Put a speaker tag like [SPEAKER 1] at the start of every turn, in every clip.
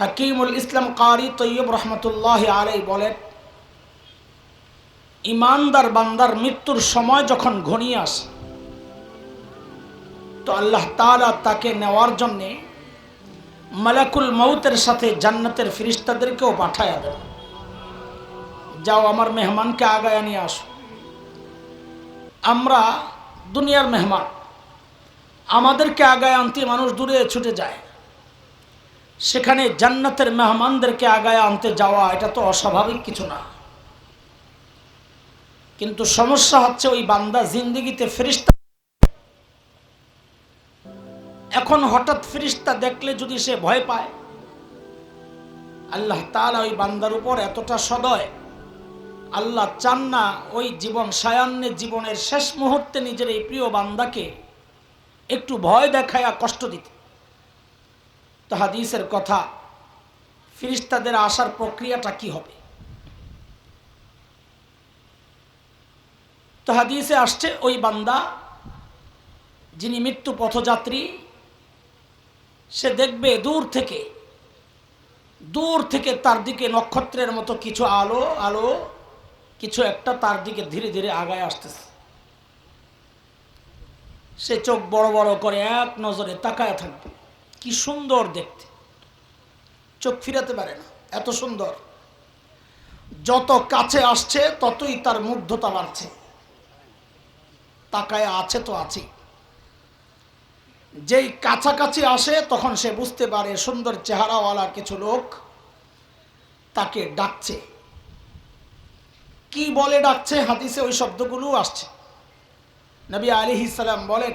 [SPEAKER 1] হাকিমুল ইসলাম কারি তৈয়ব রহমতুল্লাহ আলাই বলেন, ইমানদার বান্দার মৃত্যুর সময় যখন ঘনিয়ে আসে, তো আল্লাহ তালা তাকে নেওয়ার জন্যে মালাকুল মৌতের সাথে জান্নাতের ফিরিস্তাদেরকেও পাঠায়া দেন। যাও আমার মেহমানকে আগায় নিয়ে আসো। আমরা দুনিয়ার মেহমান, আমাদেরকে আগায় আনতে মানুষ দূরে ছুটে যায়। সেখানে জান্নাতের মেহমানদেরকে আগায় আনতে যাওয়া, এটা তো অস্বাভাবিক কিছু না। কিন্তু সমস্যা হচ্ছে ওই বান্দা জিন্দিগিতে ফেরিস্তা এখন হঠাৎ ফিরিস্তা দেখলে যদি সে ভয় পায়, আল্লাহ তাআলা ওই বান্দার উপর এতটা সদয়, আল্লাহ চান না ওই জীবন সায়ান্নের জীবনের শেষ মুহূর্তে নিজের এই প্রিয় বান্দাকে একটু ভয় দেখায়া কষ্ট দিতে। তো হাদিসের কথা, ফিরিস্তাদের আসার প্রক্রিয়াটা কি হবে? তো হাদিসে আসছে, ওই বান্দা যিনি মৃত্যু পথযাত্রী, সে দেখবে দূর থেকে দূর থেকে তার দিকে নক্ষত্রের মতো কিছু আলো আলো, কিছু একটা তার দিকে ধীরে ধীরে আগায় আসতেছে। সে চোখ বড় বড় করে এক নজরে তাকায় থাকবে। কি সুন্দর দেখতে। চোখ ফিরাতে পারে না, এত সুন্দর। যত কাছে আসছে, ততই তার মুগ্ধতা বাড়ছে। তাকায় আছে তো আছে। যেই কাছাকাছি আসে, তখন সে বুঝতে পারে সুন্দর চেহারাওয়ালা কিছু লোক তাকে ডাকছে। কি বলে ডাকছে? হাদিসে ওই শব্দগুলো আসছে। নবী আলী ইসালাম বলেন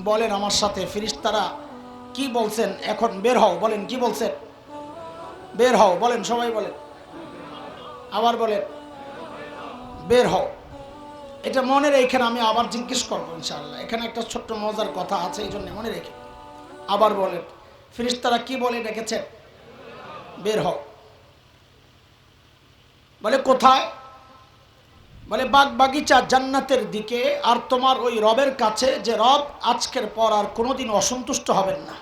[SPEAKER 1] বলেন আমার সাথে ফিরিস্তারা কি বলছেন? এখন বের হও, বলেন, কি বলছেন? বের হও, বলেন, সবাই বলেন। আবার বলেন, বের হও। এটা মনে রেখেন আমি আবার জিজ্ঞেস করব ইনশাআল্লাহ। এখানে একটা ছোট্ট মজার কথা আছে, এই জন্য মনে রেখে। আবার বলেন ফিরিস্তারা কি বলে রেখেছেন বের হও। বলে, কোথায়? বলে বাগ বাগিচা জান্নাতের দিকে আর তোমার ওই রবের কাছে যে রব আজকের পর আর কোনোদিন অসন্তুষ্ট হবেন না।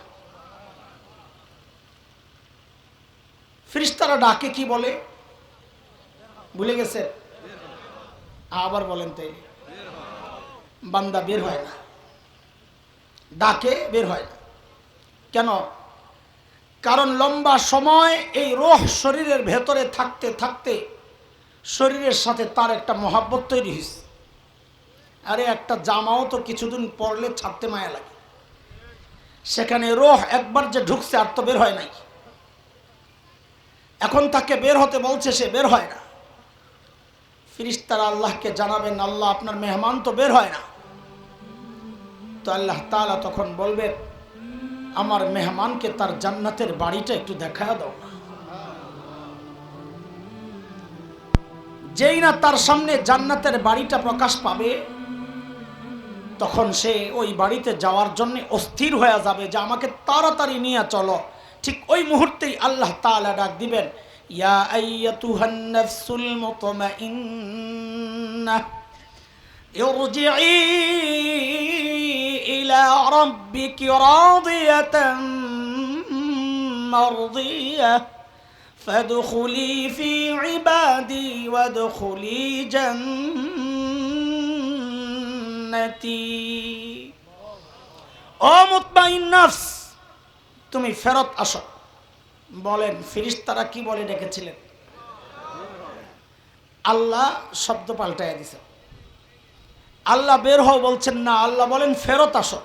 [SPEAKER 1] ফিরিস্তারা ডাকে, কি বলে? ভুলে গেছে। আবার বলেন তো বান্দা বের হয় না। ডাকে বের হয় না। কেন? কারণ লম্বা সময় এই রোহ শরীরের ভেতরে থাকতে থাকতে শরীরের সাথে তার একটা মহাব্বত তৈরি হয়েছে। আরে একটা জামাও তো কিছুদিন পরলে ছাড়তে মায়া লাগে। সেখানে রোহ একবার যে ঢুকছে আর তো বের হয় নাই। এখন তাকে বের হতে বলছে সে বের হয় না। ফিরিস্তারা আল্লাহকে জানাবেন, আল্লাহ আপনার মেহমান তো বের হয় না। তো আল্লাহ তালা তখন বলবেন, আমার মেহমানকে তার জান্নাতের বাড়িটা একটু দেখা দাও না। যেই না তার সামনে জান্নাতের বাড়িটা প্রকাশ পাবে তখন সে ওই বাড়িতে যাওয়ার জন্য অস্থির হয়ে যাবে যে আমাকে তাড়াতাড়ি নিয়ে চলো ঠিক ওই মুহূর্তেই আল্লাহ তাআলা ডাক দিবেন ইয়া আইয়াতুহান নাফসুল মুতমাইন্নাহ ارجعي إلى ربك راضية مرضية فادخلي في عبادي وادخلي جنتي ও মুতমাইন নাফস তুমি ফেরত আসো বলেন ফিরিস্তারা কি বলে ডেকেছিলেন আল্লাহ শব্দ পাল্টাইয়া দিছে আল্লাহ বের হও বলছেন না আল্লাহ বলেন ফেরত আসো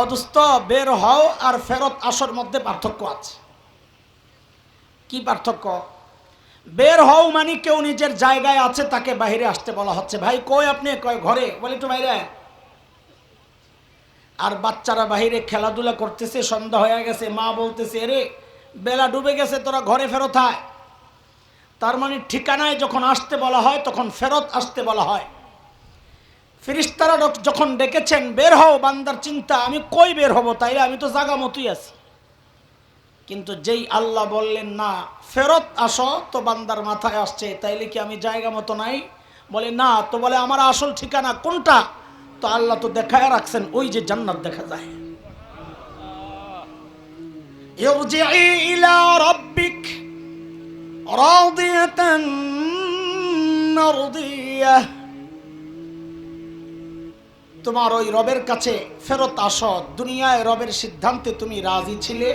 [SPEAKER 1] অদুস্ত বের হও আর ফেরত আসর মধ্যে পার্থক্য আছে কি পার্থক্য? বের হও মানে কেউ নিজের জায়গায় আছে তাকে বাইরে আসতে বলা হচ্ছে। ভাই, কই আপনি? কয় ঘরে? বলে একটু বাইরে আর বাচ্চারা বাইরে খেলাধুলা করতেছে, সন্ধ্যা হয়ে গেছে, মা বলতেছে রে বেলা ডুবে গেছে, তোরা ঘরে ফেরত আয়। তার মানে ঠিকানায় যখন আসতে বলা হয়, তখন ফেরত আসতে বলা হয়। ফিরিস্তারা যখ- যখন ডেকেছেন, বের হও, বান্দার চিন্তা, আমি কই বের হব? তাইলে আমি তো জাগা মতোই আছি। কিন্তু যেই আল্লাহ বললেন না ফেরত আসো তো বান্দার মাথায় আসছে তাইলে কি আমি জায়গা মতো নাই বলে না তো বলে আমার আসল ঠিকানা কোনটা তো আল্লাহ তো দেখায় রাখছেন ওই যে জান্নাত দেখা যায় ارجعي إلى ربك راضية مرضية তোমার ওই রবের কাছে ফেরত আসো দুনিয়ায় রবের সিদ্ধান্তে তুমি রাজি ছিলে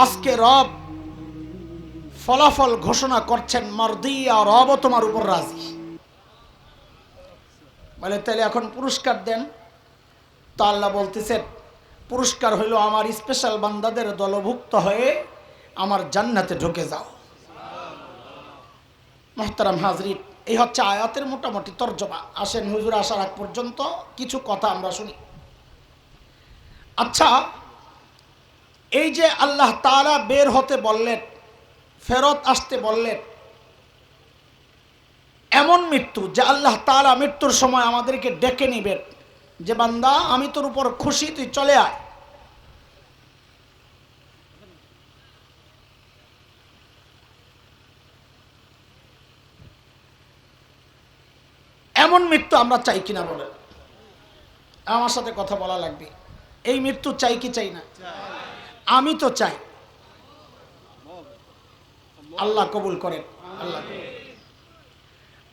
[SPEAKER 1] আজকে রব ফলাফল ঘোষণা করছেন মারদিয়া রবও তোমার উপর রাজি। বলে তাহলে এখন পুরস্কার দেন। তো আল্লাহ বলতেছেন পুরস্কার হইল আমার স্পেশাল বান্দাদের দলভুক্ত হয়ে আমার জান্নাতে ঢুকে যাও। মোহতারাম হাজরিন, এই হচ্ছে আয়াতের মোটামুটি তর্জমা। আসেন হুজুর আসার আগ পর্যন্ত কিছু কথা আমরা শুনি। আচ্ছা এই যে আল্লাহ তাআলা বের হতে বললেন, ফেরত আসতে বললেন, এমন মৃত্যু যে আল্লাহ তাআলা মৃত্যুর সময় আমাদেরকে ডেকে নিবেন যে, বান্দা, আমি তোর উপর খুশি, তুই চলে আয়। এমন মৃত্যু আমরা চাই কিনা বলে আমার সাথে কথা বলা লাগবে। এই মৃত্যু চাই কি চাই না? আমি তো চাই। আল্লাহ কবুল করেন। আল্লাহ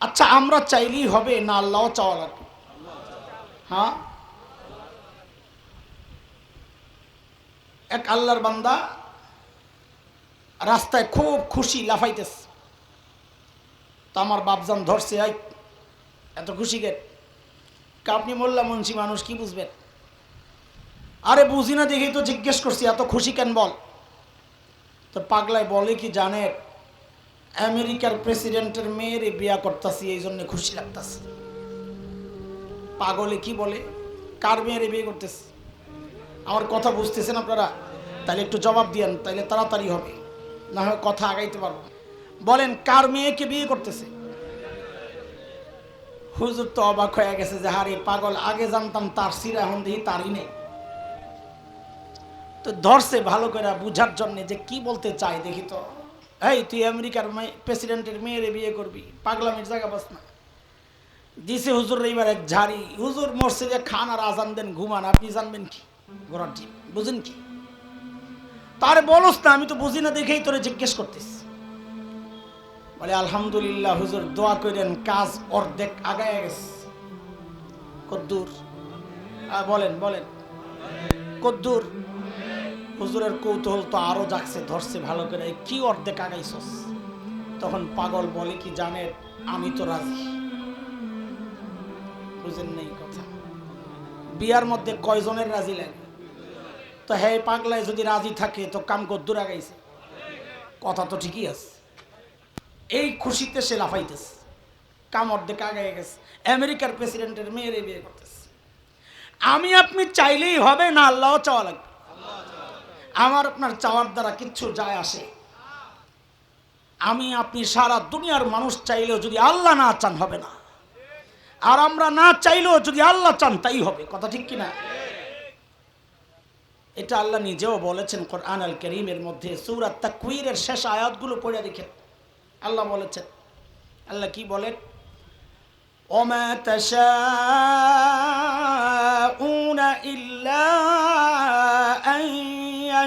[SPEAKER 1] আচ্ছা আমরা চাইলেই হবে না আল্লাহ চাওয়া লাগবে? হ্যাঁ? এক আল্লাহর বান্দা রাস্তায় খুব খুশি লাফাইতেছে। তো আমার বাপজান ধরছে এত খুশি গে আপনি মোল্লা মুন্সি মানুষ, কি বুঝবেন? আরে বুঝি না দেখি তো জিজ্ঞেস করছি, এত খুশি কেন বল? তো পাগলায় বলে কি জানে আমেরিকার প্রেসিডেন্টের মেয়ের বিয়া করতেছি, এই জন্য খুশি লাগতেছে। পাগলে কি বলে? কার মেয়ের বিয়ে করতেছে? আমার কথা বুঝতেছেন আপনারা? তাহলে একটু জবাব দিয়েন তাহলে তাড়াতাড়ি হবে। না হয় কথা আগাইতে পারব। বলেন, কার মেয়েকে বিয়ে করতেছে? হুজুর তো অবাক হয়ে গেছে যে, হারে পাগল, আগে জানতাম তার সিরা এখন দেখি তারই নেই। তো ধরছে ভালো করে বুঝার জন্য যে কি বলতে চায় দেখি তো। এই, তুই আমেরিকার প্রেসিডেন্টের মেয়েরে বিয়ে করবি, পাগলামের জায়গা বাস না। দিছে হুজুর এইবার এক ঝাড়ি, হুজুর মসজিদে খান আর আজান দেন, ঘুমান, আপনি জানবেন কি? গোড়ার ঠিক বুঝেন কি? তারে বলস না, আমি তো বুঝি না, দেখেই তোরে জিজ্ঞেস করতেছি। বলে, আলহামদুলিল্লাহ হুজুর, দোয়া করেন কাজ অর্ধেক আগায় গেছে। কদ্দুর বলেন বলেন। কদ্দুর হুজুরের কৌতূহল তো আরও জাগছে, ধরছে ভালো করে। কি অর্ধেক আগাইছস? তখন পাগল বলে কি, জানে, আমি তো রাজি। বুঝেন নেই কথা। বিয়ার মধ্যে কয়জনের রাজি লাগে? তো হ্যাঁ পাগলায় যদি রাজি থাকে, তো কাম কদ্দুর আগাইছে। কথা তো ঠিকই আছে। এই খুশিতে সে লাফাইতেছে। কাম অর্ধেক আগায় গেছে। আমেরিকার প্রেসিডেন্টের মেয়েরে বিয়ে করতেছে। আমি আপনি চাইলেই হবে না আল্লাহ চাওয়া লাগবে। আমার আপনার চাওয়ার দ্বারা কিচ্ছু যায় আসে। আমি, আপনি সারা দুনিয়ার মানুষ চাইলেও যদি আল্লাহ না চান, হবে না। আর আমরা না চাইলেও যদি আল্লাহ চান, তাই হবে। কথা ঠিক কিনা? এটা আল্লাহ নিজেও বলেছেন কোরআন আল করিমের মধ্যে সুরাত তাকুইরের শেষ আয়াতগুলো পড়ে দেখে আল্লাহ বলেছেন, আল্লাহ কি বলেন? ওমা তাশাউনা ইল্লা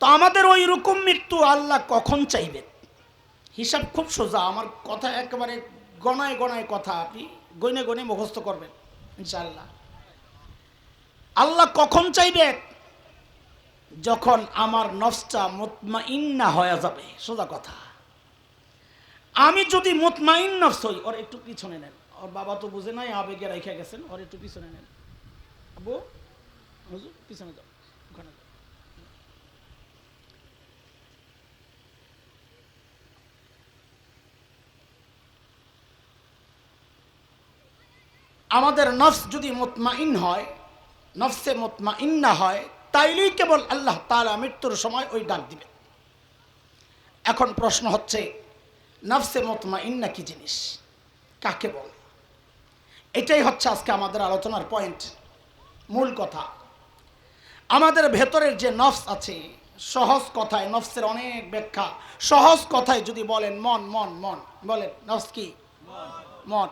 [SPEAKER 1] তো আমাদের ওই রকম মৃত্যু আল্লাহ কখন চাইবেন? হিসাব খুব সোজা, আমার কথা একেবারে গণায় গণায় কথা, আপনি গনে গনে মুখস্থ করবেন, ইনশাআল্লাহ। আল্লাহ কখন চাইবেন যখন আমার নফসটা মুতমাইন্না হয়ে যাবে, সোজা কথা। আমি যদি মুতমাইন নফস হই, ওর একটু পিছনে নেন। ওর বাবা তো বুঝে নাই, আবেগে রেখে গেছেন, ওর একটু পিছনে নেন। আবু পিছনে যাও, ওখানে যাও। আমাদের নফস যদি মুতমাইন হয়, নফসে মুতমাইন্না হয়, তাইলেই কেবল আল্লাহ তাআলা মৃত্যুর সময় ওই ডাক দিবে। এখন প্রশ্ন হচ্ছে, নফসে মুতমাইন্না কি জিনিস? কাকে বলে? এটাই হচ্ছে আজকে আমাদের আলোচনার পয়েন্ট মূল কথা, আমাদের ভেতরের যে নফস আছে, সহজ কথায় নফসের অনেক ব্যাখ্যা। সহজ কথায় যদি বলেন, মন মন মন, বলেন, নফস কি? মন।